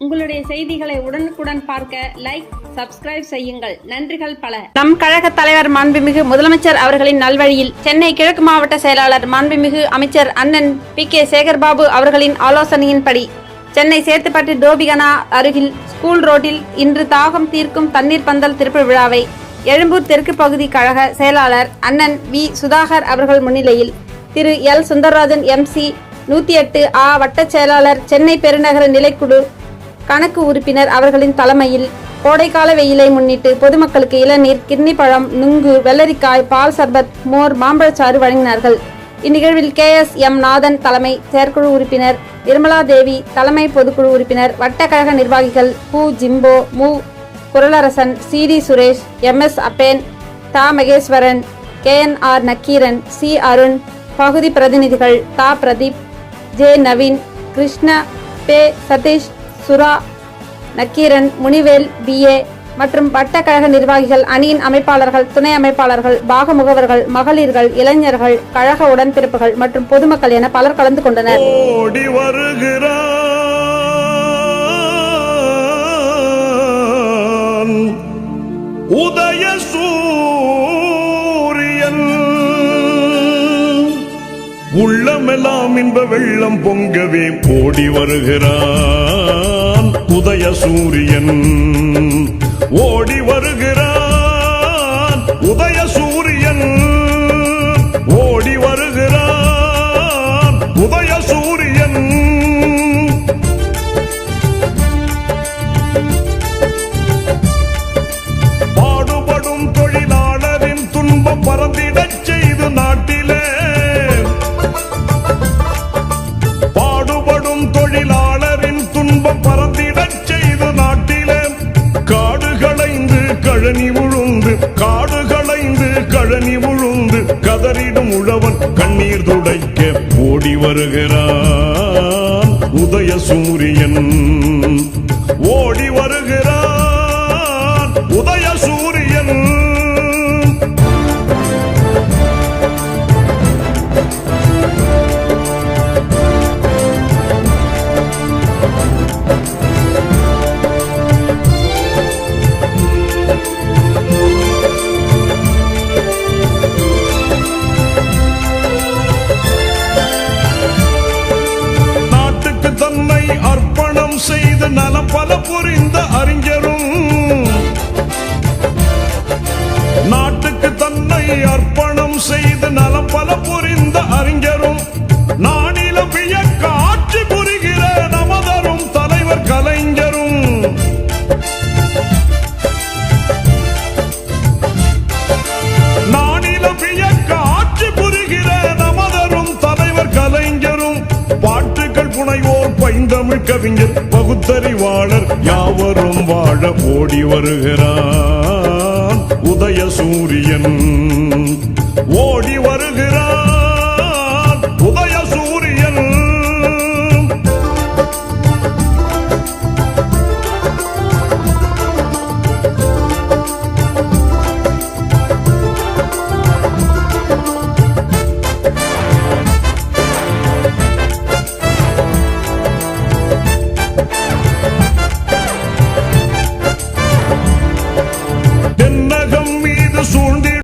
உங்களுடைய செய்திகளை உடனுக்குடன் பார்க்க லைக் சப்ஸ்கிரைப் செய்யுங்கள். நன்றிகள் பல. நம் கழக தலைவர் மாண்புமிகு முதலமைச்சர் அவர்களின் நல்வழியில் சென்னை கிழக்கு மாவட்ட செயலாளர் மாண்புமிகு அமைச்சர் அண்ணன் பி கே சேகர்பாபு அவர்களின் ஆலோசனையின்படி சென்னை சேத்துப்பட்டு டோபிகனா அருகில் ஸ்கூல் ரோட்டில் இன்று தாகம் தீர்க்கும் தண்ணீர் பந்தல் திருப்பு விழாவை எழும்பூர் தெற்கு பகுதி கழக செயலாளர் அண்ணன் வி. சுதாகர் அவர்கள் முன்னிலையில் திரு. எல். சுந்தரராஜன் எம்சி நூத்தி எட்டு ஆ வட்டச் செயலாளர் சென்னை பெருநகர நிலைக்குழு கணக்கு உறுப்பினர் அவர்களின் தலைமையில் கோடைக்கால வெயிலை முன்னிட்டு பொதுமக்களுக்கு இளநீர் கிர்னி பழம் நுங்கு வெள்ளரிக்காய் பால் சர்பத் மோர் மாம்பழச்சாறு வழங்கினார்கள். இந்நிகழ்வில் கே. எஸ். எம். நாதன் தலைமை செயற்குழு உறுப்பினர் நிர்மலா தேவி தலைமை பொதுக்குழு உறுப்பினர் வட்டக்கழக நிர்வாகிகள் பு. ஜிம்போ மு. Kuralarasan C. D. Suresh M. S. அப்பேன் தா. Maheswaran K. N. R. Nakkeeran C. Arun பகுதி பிரதிநிதிகள் தா. பிரதீப் ஜே. நவீன் கிருஷ்ண பே. சதீஷ் சுரா நக்கீரன் முனிவேல் பிஏ மற்றும் வட்டக்கழக நிர்வாகிகள் அணியின் அமைப்பாளர்கள் துணை அமைப்பாளர்கள் பாக முகவர்கள் மகளிர்கள் இளைஞர்கள் கழக உடன்பிறப்புகள் மற்றும் பொதுமக்கள் என பலர் கலந்து கொண்டனர். ஓடி வருகிறான் உதய சூரியன் உள்ளமெல்லாம் இன்ப வெள்ளம் பொங்கவே ஓடி வருகிறான். உதய சூரியன் ஓடி வருகிற கண்ணீர் ஓடி வருகிறான் உதய சூரியன் கவிஞர் பகுத்தறிவாளர் யாவரும் வாழ ஓடி வருகிறான். உதய சூரியன் ஓடி வருகிறான்.